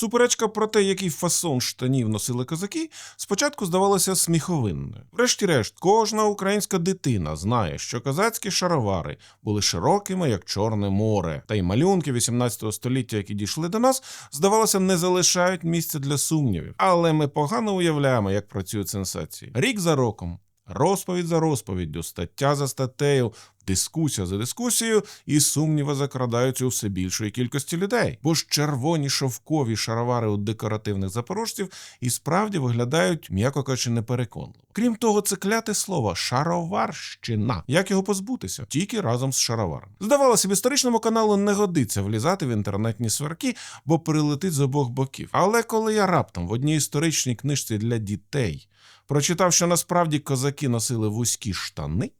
Суперечка про те, який фасон штанів носили козаки, спочатку здавалася сміховинною. Врешті-решт, кожна українська дитина знає, що козацькі шаровари були широкими, як Чорне море, та й малюнки 18 століття, які дійшли до нас, здавалося, не залишають місця для сумнівів. Але ми погано уявляємо, як працюють сенсації. Рік за роком. Розповідь за розповіддю, стаття за статтею, дискусія за дискусією, і сумніви закрадаються у все більшої кількості людей. Бо ж червоні шовкові шаровари у декоративних запорожців і справді виглядають, м'яко кажучи, непереконливо. Крім того, це кляте слово шароварщина. Як його позбутися? Тільки разом з шароварами. Здавалося б, історичному каналу не годиться влізати в інтернетні сварки, бо прилетить з обох боків. Але коли я раптом в одній історичній книжці для дітей прочитав, що насправді козаки носили вузькі штани,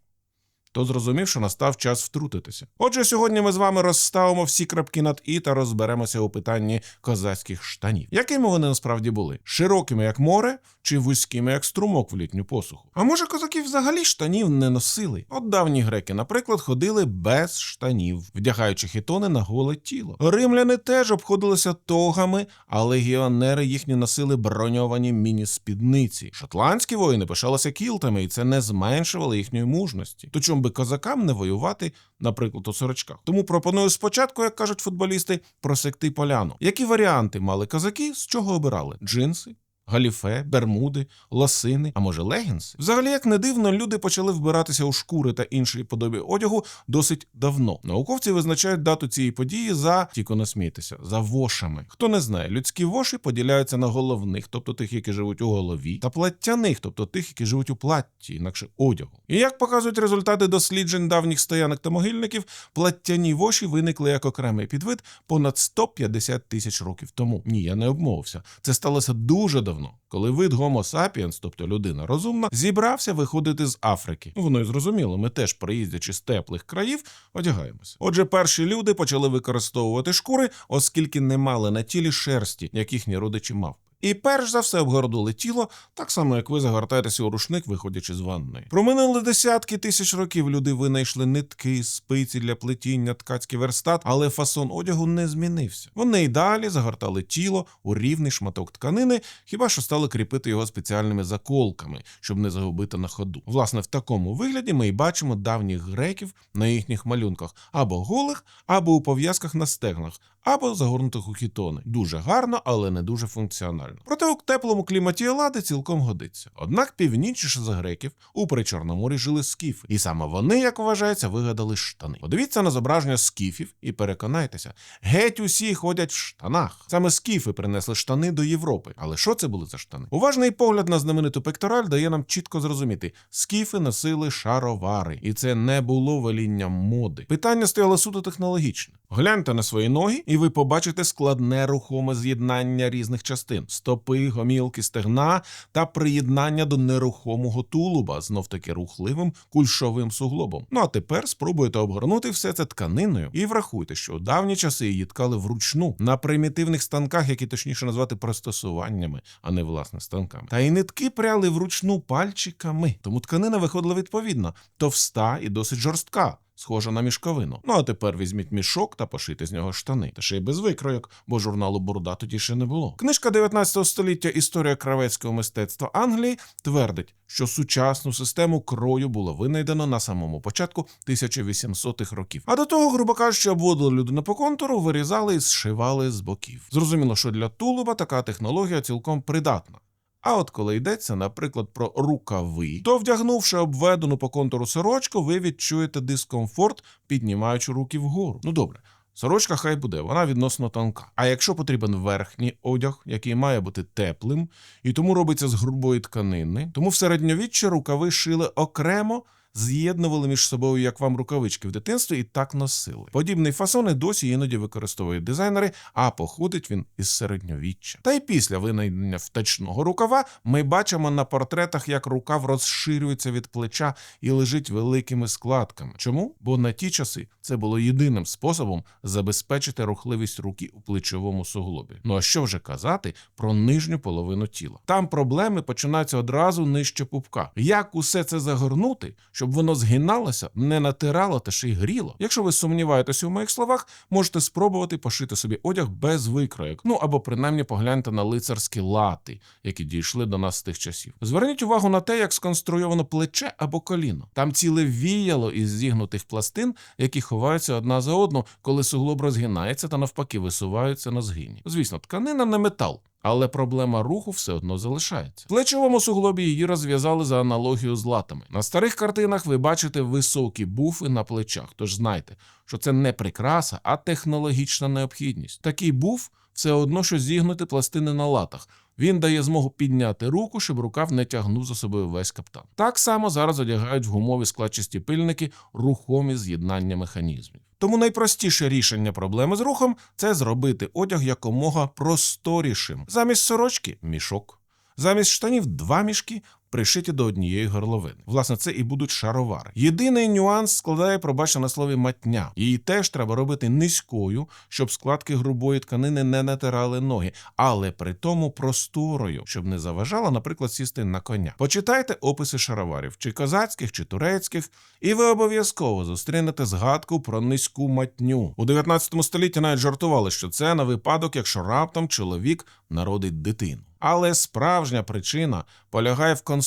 то зрозумів, що настав час втрутитися. Отже, сьогодні ми з вами розставимо всі крапки над і та розберемося у питанні козацьких штанів. Якими вони насправді були? Широкими, як море, чи вузькими, як струмок в літню посуху? А може, козаки взагалі штанів не носили? От давні греки, наприклад, ходили без штанів, вдягаючи хітони на голе тіло. Римляни теж обходилися тогами, а легіонери їхні носили броньовані міні-спідниці. Шотландські воїни пишалися кілтами, і це не зменшувало їхньої мужності. То чому би козакам не воювати, наприклад, у сорочках? Тому пропоную спочатку, як кажуть футболісти, просекти поляну. Які варіанти мали козаки, з чого обирали? Джинси? Галіфе, бермуди, лосини, а може легінси? Взагалі, як не дивно, люди почали вбиратися у шкури та інші подобі одягу досить давно. Науковці визначають дату цієї події за тільки не смійтеся, за вошами. Хто не знає, людські воші поділяються на головних, тобто тих, які живуть у голові, та платтяних, тобто тих, які живуть у платті, інакше одягу. І як показують результати досліджень давніх стоянок та могильників, платтяні воші виникли як окремий підвид понад 150 тисяч років тому. Ні, я не обмовився. Це сталося дуже давно. Коли вид Homo sapiens, тобто людина розумна, зібрався виходити з Африки. Ну, Воно й зрозуміло, ми теж, приїздячи з теплих країв, одягаємося. Отже, перші люди почали використовувати шкури, оскільки не мали на тілі шерсті, як їхні родичі мавпи. І перш за все обгородили тіло, так само як ви загортаєтеся у рушник, виходячи з ванної. Проминули десятки тисяч років. Люди винайшли нитки, спиці для плетіння, ткацький верстат, але фасон одягу не змінився. Вони й далі загортали тіло у рівний шматок тканини, хіба що стали кріпити його спеціальними заколками, щоб не загубити на ходу. Власне, в такому вигляді ми й бачимо давніх греків на їхніх малюнках або голих, або у пов'язках на стегнах, або загорнутих у хітони. Дуже гарно, але не дуже функціонально. Проте у теплому кліматі Елади цілком годиться. Однак північніше за греків у Причорноморі жили скіфи, і саме вони, як вважається, вигадали штани. Подивіться на зображення скіфів і переконайтеся, геть усі ходять в штанах. Саме скіфи принесли штани до Європи. Але що це були за штани? Уважний погляд на знамениту пектораль дає нам чітко зрозуміти: скіфи носили шаровари, і це не було велінням моди. Питання стояло суто технологічне. Гляньте на свої ноги, і ви побачите складне рухоме з'єднання різних частин: стопи, гомілки, стегна та приєднання до нерухомого тулуба, знов таки рухливим кульшовим суглобом. Ну а тепер спробуйте обгорнути все це тканиною і врахуйте, що у давні часи її ткали вручну на примітивних станках, які точніше назвати пристосуваннями, а не власне станками. Та й нитки пряли вручну пальчиками, тому тканина виходила відповідно товста і досить жорстка. Схожа на мішковину. Ну а тепер візьміть мішок та пошити з нього штани. Та ще й без викройок, бо журналу Борода тоді ще не було. Книжка 19 століття Історія кравецького мистецтва Англії твердить, що сучасну систему крою було винайдено на самому початку 1800-х років. А до того, грубо кажучи, обводили людину по контуру, вирізали і зшивали з боків. Зрозуміло, що для тулуба така технологія цілком придатна. А от коли йдеться, наприклад, про рукави, то вдягнувши обведену по контуру сорочку, ви відчуєте дискомфорт, піднімаючи руки вгору. Ну добре. Сорочка хай буде, вона відносно тонка. А якщо потрібен верхній одяг, який має бути теплим, і тому робиться з грубої тканини, тому в середньовіччі рукави шили окремо, з'єднували між собою, як вам рукавички в дитинстві, і так носили. Подібний фасон і досі іноді використовують дизайнери, а походить він із середньовіччя. Та й після винайдення втечного рукава ми бачимо на портретах, як рукав розширюється від плеча і лежить великими складками. Чому? Бо на ті часи Це було єдиним способом забезпечити рухливість руки у плечовому суглобі. Ну а що вже казати про нижню половину тіла? Там проблеми починаються одразу нижче пупка. Як усе це загорнути, щоб воно згиналося, не натирало та ще й гріло? Якщо ви сумніваєтеся у моїх словах, можете спробувати пошити собі одяг без викроєк. Ну або принаймні погляньте на лицарські лати, які дійшли до нас з тих часів. Зверніть увагу на те, як сконструйовано плече або коліно. Там ціле віяло із зігнутих пластин, які ховаються одна за одну, коли суглоб розгинається та навпаки висуваються на згині. Звісно, тканина не метал. Але проблема руху все одно залишається. В плечовому суглобі її розв'язали за аналогію з латами. На старих картинах ви бачите високі буфи на плечах, тож знайте, що це не прикраса, а технологічна необхідність. Такий буф все одно, що зігнути пластини на латах. Він дає змогу підняти руку, щоб рукав не тягнув за собою весь каптан. Так само зараз одягають в гумові складчасті пильники рухомі з'єднання механізмів. Тому найпростіше рішення проблеми з рухом це зробити одяг якомога просторішим. Замість сорочки мішок, замість штанів два мішки. Пришиті до однієї горловини. Власне, це і будуть шаровари. Єдиний нюанс складає, пробачте на слові матня. Її теж треба робити низькою, щоб складки грубої тканини не натирали ноги, але при тому просторою, щоб не заважала, наприклад, сісти на коня. Почитайте описи шароварів, чи козацьких, чи турецьких, і ви обов'язково зустрінете згадку про низьку матню. У 19 столітті навіть жартували, що це на випадок, якщо раптом чоловік народить дитину. Але справжня причина полягає в конструкції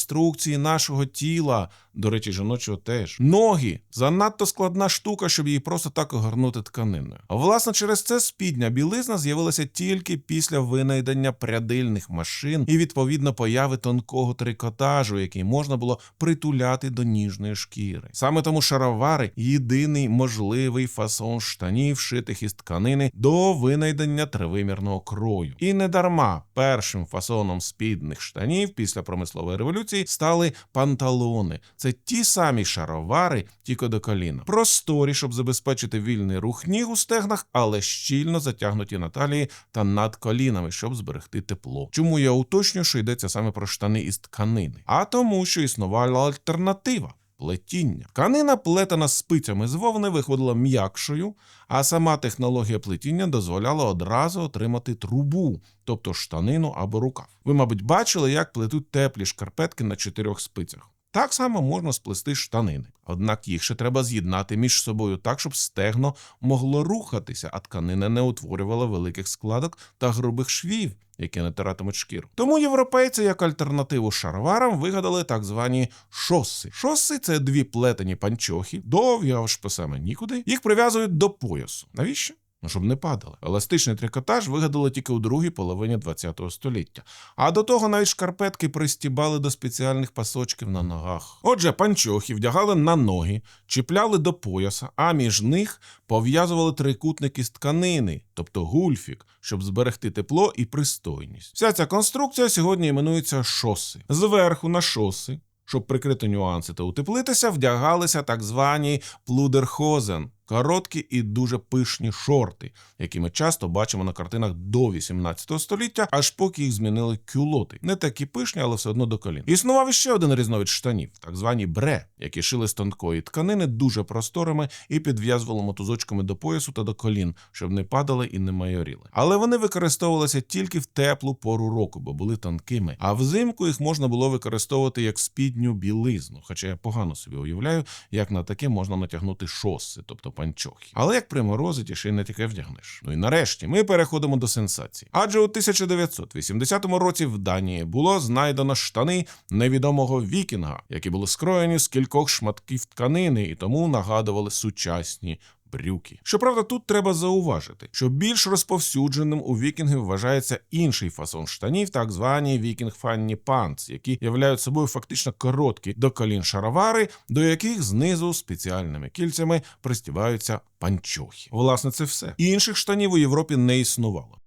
нашого тіла, до речі, жіночого теж. Ноги занадто складна штука, щоб її просто так огорнути тканиною. Власне, через це спідня білизна з'явилася тільки після винайдення прядильних машин і відповідно появи тонкого трикотажу, який можна було притуляти до ніжної шкіри. Саме тому шаровари єдиний можливий фасон штанів, шитих із тканини до винайдення тривимірного крою. І не дарма першим фасоном спідних штанів після промислової революції стали панталони. Це ті самі шаровари, тільки до коліна. Просторі, щоб забезпечити вільний рух ніг у стегнах, але щільно затягнуті на талії та над колінами, щоб зберегти тепло. Чому я уточнюю, що йдеться саме про штани із тканини? А тому, що існувала альтернатива. Плетіння. Тканина, плетена спицями з вовни, виходила м'якшою, а сама технологія плетіння дозволяла одразу отримати трубу, тобто штанину або рукав. Ви, мабуть, бачили, як плетуть теплі шкарпетки на чотирьох спицях. Так само можна сплести штанини. Однак їх ще треба з'єднати між собою так, щоб стегно могло рухатися, а тканина не утворювала великих складок та грубих швів, які натиратимуть шкіру. Тому європейці, як альтернативу шароварам, вигадали так звані шоси. Шоси це дві плетені панчохи, довгі аж по саме нікуди. Їх прив'язують до поясу. Навіщо? Ну, щоб не падали. Еластичний трикотаж вигадали тільки у другій половині ХХ століття. А до того навіть шкарпетки пристібали до спеціальних пасочків на ногах. Отже, панчохи вдягали на ноги, чіпляли до пояса, а між них пов'язували трикутники з тканини, тобто гульфік, щоб зберегти тепло і пристойність. Вся ця конструкція сьогодні іменується шоси. Зверху на шоси. Щоб прикрити нюанси та утеплитися, вдягалися так звані плудерхозен короткі і дуже пишні шорти, які ми часто бачимо на картинах до 18 століття, аж поки їх змінили кюлоти. Не такі пишні, але все одно до колін. Існував іще один різновид штанів, так звані бре, які шили з тонкої тканини дуже просторими і підв'язували мотузочками до поясу та до колін, щоб не падали і не майоріли. Але вони використовувалися тільки в теплу пору року, бо були тонкими. А взимку їх можна було використовувати як спідню білизну. Хоча я погано собі уявляю, як на таке можна натягнути шоси, тобто панчохи. Але як приморозить, ще й не таке вдягнеш. Ну і нарешті ми переходимо до сенсації. Адже у 1980 році в Данії було знайдено штани невідомого вікінга, які були скроєні з кількох шматків тканини і тому нагадували сучасні. Брюки. Щоправда, тут треба зауважити, що більш розповсюдженим у вікінгів вважається інший фасон штанів, так звані вікінг фанні панц, які являють собою фактично короткі до колін шаровари, до яких знизу спеціальними кільцями пристіваються панчохи. Власне, це все. Інших штанів у Європі не існувало.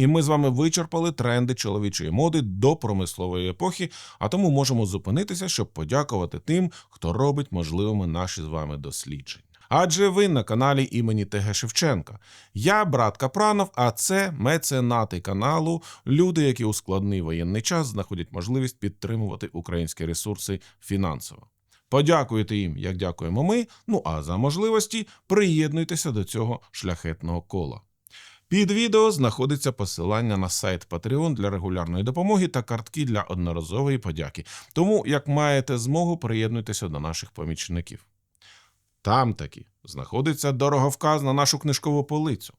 І ми з вами вичерпали тренди чоловічої моди до промислової епохи, а тому можемо зупинитися, щоб подякувати тим, хто робить можливими наші з вами дослідження. Адже ви на каналі імені ТГ Шевченка. Я брат Капранов, а це меценати каналу, люди, які у складний воєнний час знаходять можливість підтримувати українські ресурси фінансово. Подякуйте їм, як дякуємо ми. Ну а за можливості приєднуйтеся до цього шляхетного кола. Під відео знаходиться посилання на сайт Patreon для регулярної допомоги та картки для одноразової подяки. Тому, як маєте змогу, приєднуйтеся до наших помічників. Там таки знаходиться дороговказ на нашу книжкову полицю.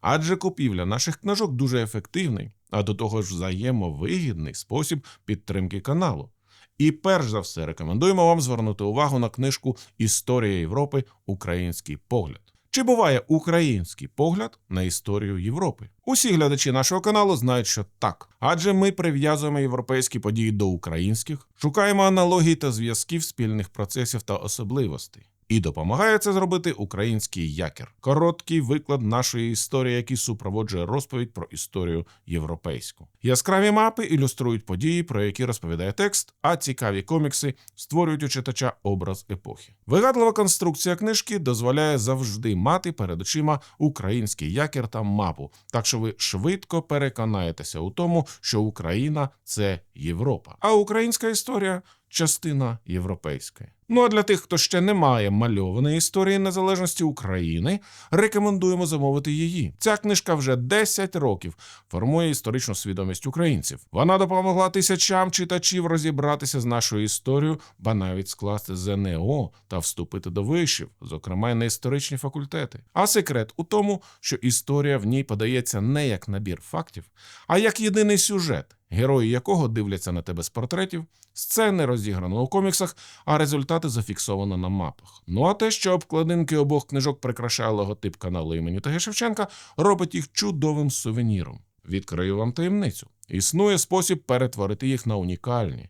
Адже купівля наших книжок дуже ефективний, а до того ж взаємовигідний спосіб підтримки каналу. І перш за все рекомендуємо вам звернути увагу на книжку Історія Європи Український погляд. Чи буває український погляд на історію Європи? Усі глядачі нашого каналу знають, що так, адже ми прив'язуємо європейські події до українських, шукаємо аналогій та зв'язків спільних процесів та особливостей. І допомагає це зробити український якір короткий виклад нашої історії, який супроводжує розповідь про історію європейську. Яскраві мапи ілюструють події, про які розповідає текст, а цікаві комікси створюють у читача образ епохи. Вигадлива конструкція книжки дозволяє завжди мати перед очима український якір та мапу, так що ви швидко переконаєтеся у тому, що Україна це Європа, а українська історія частина європейської. Ну а для тих, хто ще не має мальованої історії незалежності України, рекомендуємо замовити її. Ця книжка вже 10 років формує історичну свідомість українців. Вона допомогла тисячам читачів розібратися з нашою історією, ба навіть скласти ЗНО та вступити до вишів, зокрема й на історичні факультети. А секрет у тому, що історія в ній подається не як набір фактів, а як єдиний сюжет, герої якого дивляться на тебе з портретів, сцени розіграно у коміксах, а результати зафіксовано на мапах. Ну а те, що обкладинки обох книжок прикрашає логотип каналу імені Таги Шевченка, робить їх чудовим сувеніром. Відкрию вам таємницю. Існує спосіб перетворити їх на унікальні.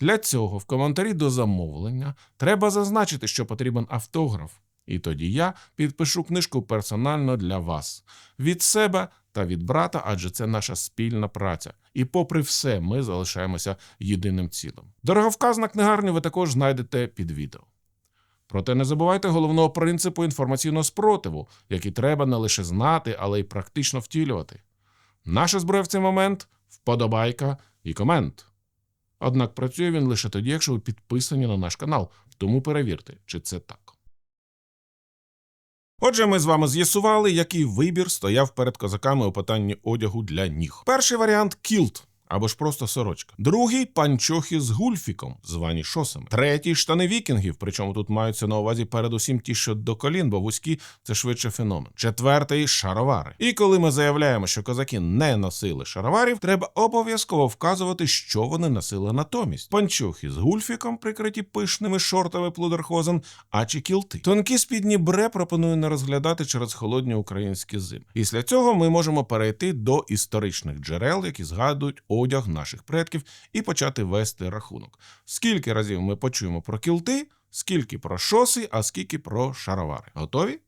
Для цього в коментарі до замовлення треба зазначити, що потрібен автограф. І тоді я підпишу книжку персонально для вас від себе та від брата, адже це наша спільна праця. І, попри все, ми залишаємося єдиним цілим. Дороговказ на книгарню ви також знайдете під відео. Проте не забувайте головного принципу інформаційного спротиву, який треба не лише знати, але й практично втілювати. Наша зброя в цей момент вподобайка і комент. Однак працює він лише тоді, якщо ви підписані на наш канал, тому перевірте, чи це так. Отже, ми з вами з'ясували, який вибір стояв перед козаками у питанні одягу для ніг. Перший варіант кілт. Або ж просто сорочка. Другий панчохи з гульфіком, звані шосами. Третій штани вікінгів, причому тут маються на увазі передусім ті, що до колін, бо вузькі це швидше феномен. Четвертий шаровари. І коли ми заявляємо, що козаки не носили шароварів, треба обов'язково вказувати, що вони носили натомість. Панчохи з гульфіком, прикриті пишними шортами плудерхозен, а чи кілти. Тонкі спідні бре пропоную не розглядати через холодні українські зими. Після цього ми можемо перейти до історичних джерел, які згадують одяг наших предків, і почати вести рахунок. Скільки разів ми почуємо про кілти, скільки про шоси, а скільки про шаровари. Готові?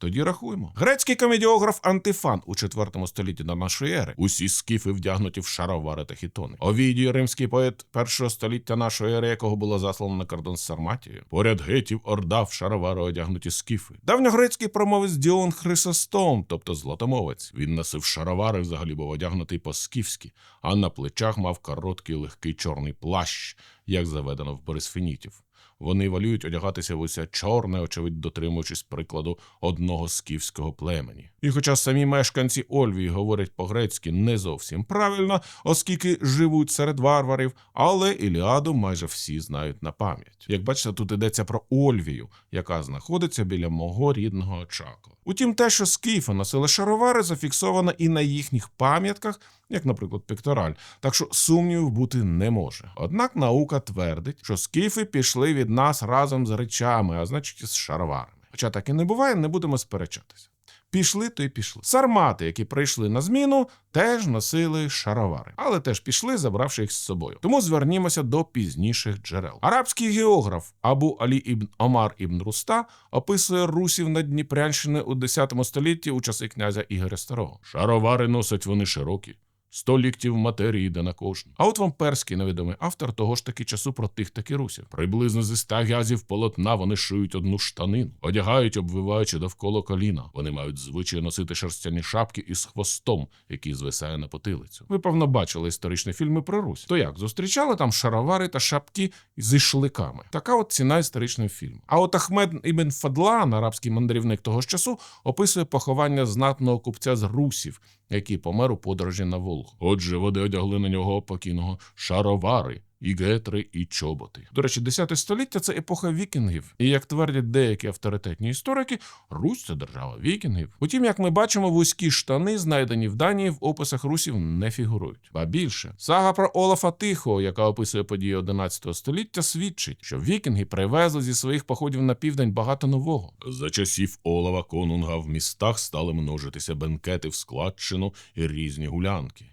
Тоді рахуємо. Грецький комедіограф Антифан у 4 столітті до нашої ери. Усі скіфи вдягнуті в шаровари та хітони. Овідій, римський поет першого століття нашої ери, якого було заслано на кордон з Сарматією. Поряд гетів орда в шаровари одягнуті скіфи. Давньогрецький промовець Діон Хрисостом, тобто златомовець. Він носив шаровари, взагалі був одягнутий по-скіфськи, а на плечах мав короткий легкий чорний плащ, як заведено в Борисфенітів. Вони воліють одягатися в усе чорне, очевидь, дотримуючись прикладу одного скіфського племені. І хоча самі мешканці Ольвії говорять по-грецьки не зовсім правильно, оскільки живуть серед варварів, але Іліаду майже всі знають на пам'ять. Як бачите, тут йдеться про Ольвію, яка знаходиться біля мого рідного Очакова. Утім, те, що скіфи носили шаровари, зафіксовано і на їхніх пам'ятках, як, наприклад, пектораль, так що сумнівів бути не може. Однак наука твердить, що скіфи пішли від нас разом з речами, а значить, з шароварами. Хоча так і не буває, не будемо сперечатися. Пішли, то й пішли. Сармати, які прийшли на зміну, теж носили шаровари, але теж пішли, забравши їх з собою. Тому звернімося до пізніших джерел. Арабський географ Абу Алі ібн Омар ібн Руста описує русів на Дніпрянщини у 10 столітті у часи князя Ігоря Старого. Шаровари носять вони широкі, Сто ліктів матерії йде на кожну. А от вам перський невідомий автор того ж таки часу про тих таки русів. Приблизно зі ста гязів полотна вони шиють одну штанину, одягають, обвиваючи довкола коліна. Вони мають звичай носити шерстяні шапки із хвостом, який звисає на потилицю. Ви, певно, бачили історичні фільми про Русь. То як зустрічали там шаровари та шапки зі шликами? Така от ціна історичного фільму. А от Ахмед Ібн Фадлан, арабський мандрівник того ж часу, описує поховання знатного купця з русів, який помер у подорожі на Волгу. Отже, вони одягли на нього покійного шаровари. І гетри, і чоботи. До речі, 10 століття це епоха вікінгів. І як твердять деякі авторитетні історики, Русь це держава вікінгів. Утім, як ми бачимо, вузькі штани, знайдені в Данії, в описах русів не фігурують. Ба більше, сага про Олафа Тихого, яка описує події 11 століття, свідчить, що вікінги привезли зі своїх походів на південь багато нового. За часів Олава Конунга в містах стали множитися бенкети в складчину і різні гулянки.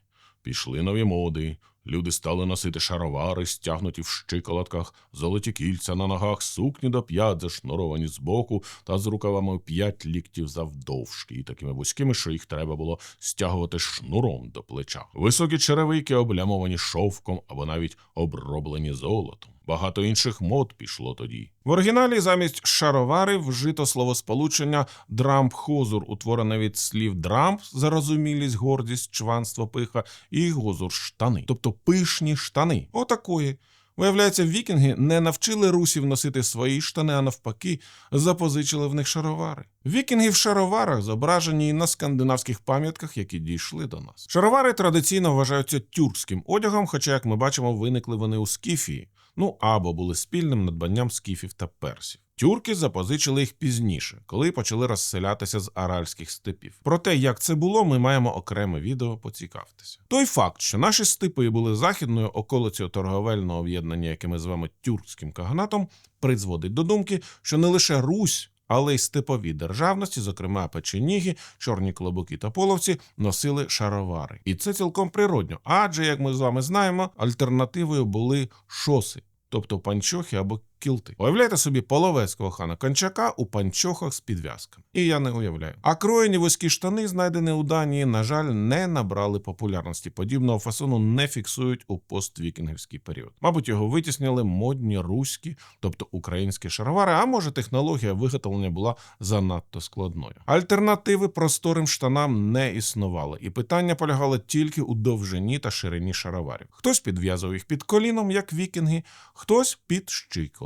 Пішли нові моди. Люди стали носити шаровари, стягнуті в щиколотках, золоті кільця на ногах, сукні до п'ят, зашнуровані збоку та з рукавами п'ять ліктів завдовжки, і такими вузькими, що їх треба було стягувати шнуром до плеча. Високі черевики, облямовані шовком або навіть оброблені золотом. Багато інших мод пішло тоді. В оригіналі замість шаровари вжито словосполучення драмп-хозур, утворене від слів драмп, зарозумілість, гордість, чванство, пиха, і гозур штани, тобто пишні штани. Отакої. Виявляється, вікінги не навчили русів носити свої штани, а навпаки, запозичили в них шаровари. Вікінги в шароварах зображені і на скандинавських пам'ятках, які дійшли до нас. Шаровари традиційно вважаються тюркським одягом, хоча, як ми бачимо, виникли вони у Скіфії, ну або були спільним надбанням скіфів та персів. Тюрки запозичили їх пізніше, коли почали розселятися з аральських степів. Про те, як це було, ми маємо окреме відео, поцікавтеся. Той факт, що наші степи були західною околицею торговельного об'єднання, яке ми звемо тюркським каганатом, призводить до думки, що не лише Русь. Але й степові державності, зокрема печеніги, чорні клобуки та половці, носили шаровари. І це цілком природньо. Адже, як ми з вами знаємо, альтернативою були шоси, тобто панчохи або кілти. Уявляєте собі половецького хана Кончака у панчохах з підв'язками. І я не уявляю. А кроєні вузькі штани, знайдені у Данії, на жаль, не набрали популярності. Подібного фасону не фіксують у поствікінгівський період. Мабуть, його витіснили модні руські, тобто українські шаровари, а може технологія виготовлення була занадто складною. Альтернативи просторим штанам не існувало, і питання полягало тільки у довжині та ширині шароварів. Хтось підв'язував їх під коліном, як вікінги, хтось під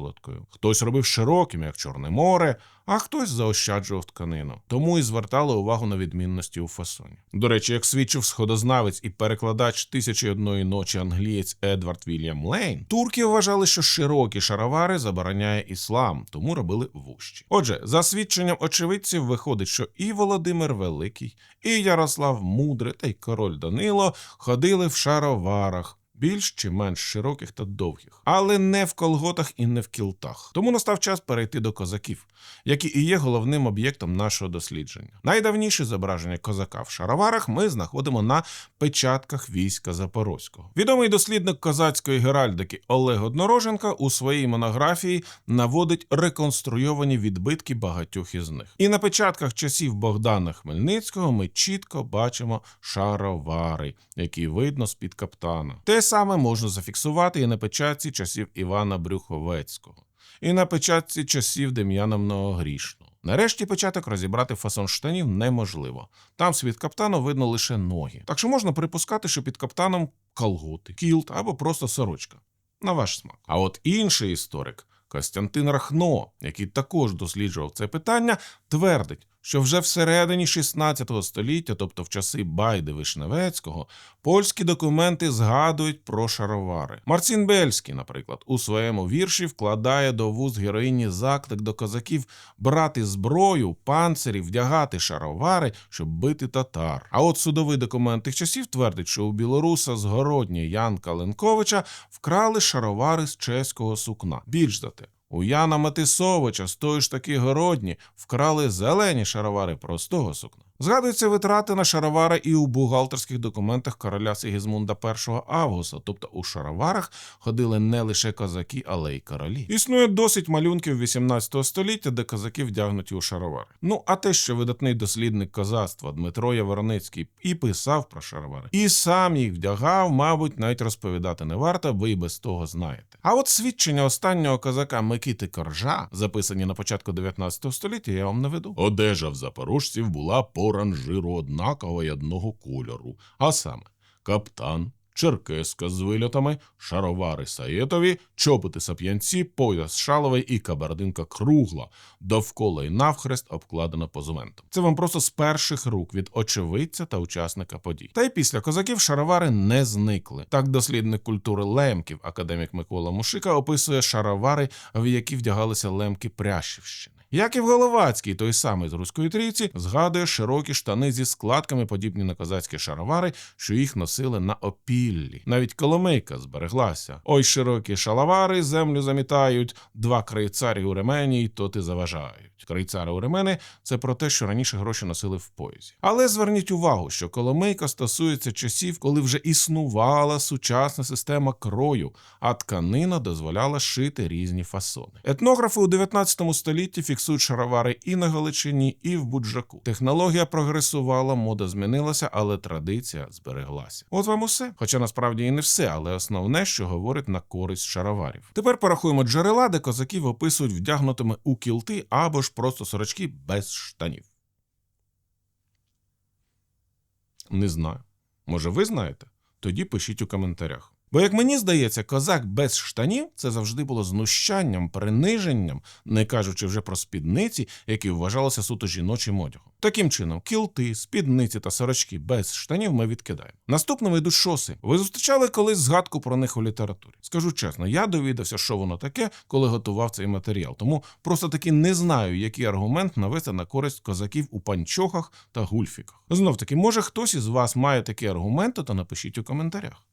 щиколоткою. Хтось робив широким, як Чорне море, а хтось заощаджував тканину. Тому і звертали увагу на відмінності у фасоні. До речі, як свідчив сходознавець і перекладач тисячі одної ночі англієць Едвард Вільям Лейн, турки вважали, що широкі шаровари забороняє іслам, тому робили вущі. Отже, за свідченням очевидців виходить, що і Володимир Великий, і Ярослав Мудрий та й король Данило ходили в шароварах більш чи менш широких та довгих, але не в колготах і не в кілтах. Тому настав час перейти до козаків, які і є головним об'єктом нашого дослідження. Найдавніше зображення козака в шароварах ми знаходимо на печатках війська Запорозького. Відомий дослідник козацької геральдики Олег Однороженко у своїй монографії наводить реконструйовані відбитки багатьох із них. І на печатках часів Богдана Хмельницького ми чітко бачимо шаровари, які видно з під каптана. Те саме можна зафіксувати і на печатці часів Івана Брюховецького, і на печатці часів Дем'яновного грішну. Нарешті початок розібрати фасон штанів неможливо. Там з-під каптану видно лише ноги. Так що можна припускати, що під каптаном колготи, кілт або просто сорочка. На ваш смак. А от інший історик Костянтин Рахно, який також досліджував це питання, твердить, що вже всередині 16 століття, тобто в часи Байди Вишневецького, польські документи згадують про шаровари. Марцін Бельський, наприклад, у своєму вірші вкладає до вуз героїні заклик до козаків брати зброю, панцирі, вдягати шаровари, щоб бити татар. А от судовий документ тих часів твердить, що у білоруса з Городні Янка Ленковича вкрали шаровари з чеського сукна. Більш за те, у Яна Матисовича з тої ж таки городні вкрали зелені шаровари простого сукна. Згадуються витрати на шаровари і у бухгалтерських документах короля Сигізмунда І Августа, тобто у шароварах ходили не лише козаки, але й королі. Існує досить малюнків 18 століття, де козаки вдягнуті у шаровари. Ну а те, що видатний дослідник козацтва Дмитро Яворницький і писав про шаровари, і сам їх вдягав, мабуть, навіть розповідати не варто, ви і без того знаєте. А от свідчення останнього козака Микити Коржа, записані на початку 19 століття, я вам наведу. Одежа в запорожців була по ранжиру однакова й одного кольору, а саме каптан. Черкеска з вильотами, шаровари саєтові, чоботи сап'янці, пояс шаловий і кабардинка кругла, довкола й навхрест обкладена позументом. Це вам просто з перших рук від очевидця та учасника подій. Та й після козаків шаровари не зникли. Так дослідник культури лемків, академік Микола Мушика, описує шаровари, в які вдягалися лемки Прящівщини. Як і в Головацькій, той самий з руської трійці, згадує широкі штани зі складками, подібні на козацькі шаровари, що їх носили на опіллі. Навіть Коломийка збереглася. Ой, широкі шалавари землю замітають, два крайцарі у ремені, й то ти заважають. Крайцари у ремени це про те, що раніше гроші носили в поясі. Але зверніть увагу, що Коломийка стосується часів, коли вже існувала сучасна система крою, а тканина дозволяла шити різні фасони. Етнографи у 19 столітті фіксують шаровари і на Галичині, і в Буджаку. Технологія прогресувала, мода змінилася, але традиція збереглася. От вам усе. Хоча насправді і не все, але основне, що говорить на користь шароварів. Тепер порахуємо джерела, де козаків описують вдягнутими у кілти або ж просто сорочки без штанів. Не знаю. Може, ви знаєте? Тоді пишіть у коментарях. Бо, як мені здається, козак без штанів це завжди було знущанням, приниженням, не кажучи вже про спідниці, які вважалися суто жіночим одягом. Таким чином, кілти, спідниці та сорочки без штанів ми відкидаємо. Наступними йдуть шоси. Ви зустрічали колись згадку про них у літературі. Скажу чесно, я довідався, що воно таке, коли готував цей матеріал. Тому просто таки не знаю, який аргумент навести на користь козаків у панчохах та гульфіках. Знов таки, може хтось із вас має такі аргументи, то напишіть у коментарях.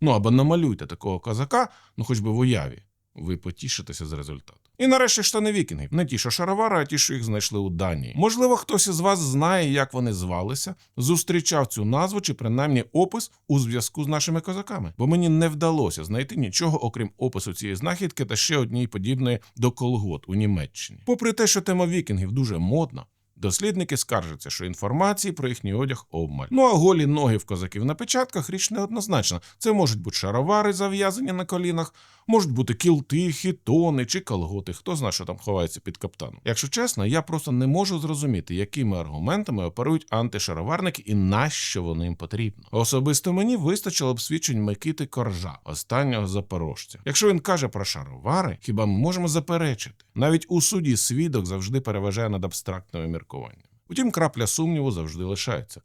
Ну або намалюйте такого козака, ну хоч би в уяві. Ви потішитеся з результату. І нарешті штани вікінгів. Не ті, що шаровари, а ті, що їх знайшли у Данії. Можливо, хтось із вас знає, як вони звалися, зустрічав цю назву чи принаймні опис у зв'язку з нашими козаками. Бо мені не вдалося знайти нічого, окрім опису цієї знахідки та ще однієї подібної до колгот у Німеччині. Попри те, що тема вікінгів дуже модна. Дослідники скаржаться, що інформації про їхній одяг обмаль. Ну а голі ноги в козаків на печатках річ неоднозначна. Це можуть бути шаровари, зав'язані на колінах, можуть бути кілти, хітони чи колготи. Хто знає, що там ховається під каптаном. Якщо чесно, я просто не можу зрозуміти, якими аргументами оперують антишароварники і нащо вони їм потрібно. Особисто мені вистачило б свідчень Микити Коржа, останнього запорожця. Якщо він каже про шаровари, хіба ми можемо заперечити? Навіть у суді свідок завжди переважає над абстрактними міркуваннями. Утім, крапля сумніву завжди лишається.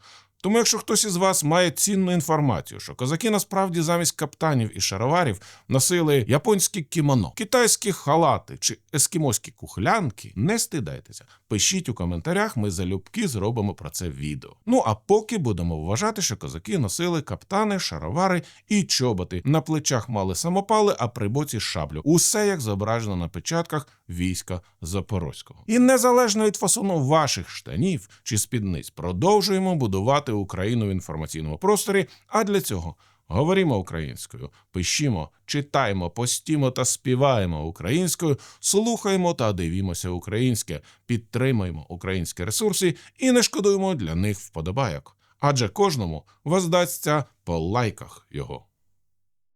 Тому, якщо хтось із вас має цінну інформацію, що козаки насправді замість каптанів і шароварів носили японські кімоно, китайські халати чи ескімоські кухлянки, не стидайтеся. Пишіть у коментарях, ми залюбки зробимо про це відео. Ну а поки будемо вважати, що козаки носили каптани, шаровари і чоботи. На плечах мали самопали, а при боці шаблю. Усе як зображено на печатках війська Запорозького. І незалежно від фасону ваших штанів чи спідниць, продовжуємо будувати Україну в інформаційному просторі. А для цього говоримо українською, пишімо, читаємо, постімо та співаємо українською, слухаємо та дивімося українське, підтримуємо українські ресурси і не шкодуємо для них вподобайок. Адже кожному воздасться по лайках його.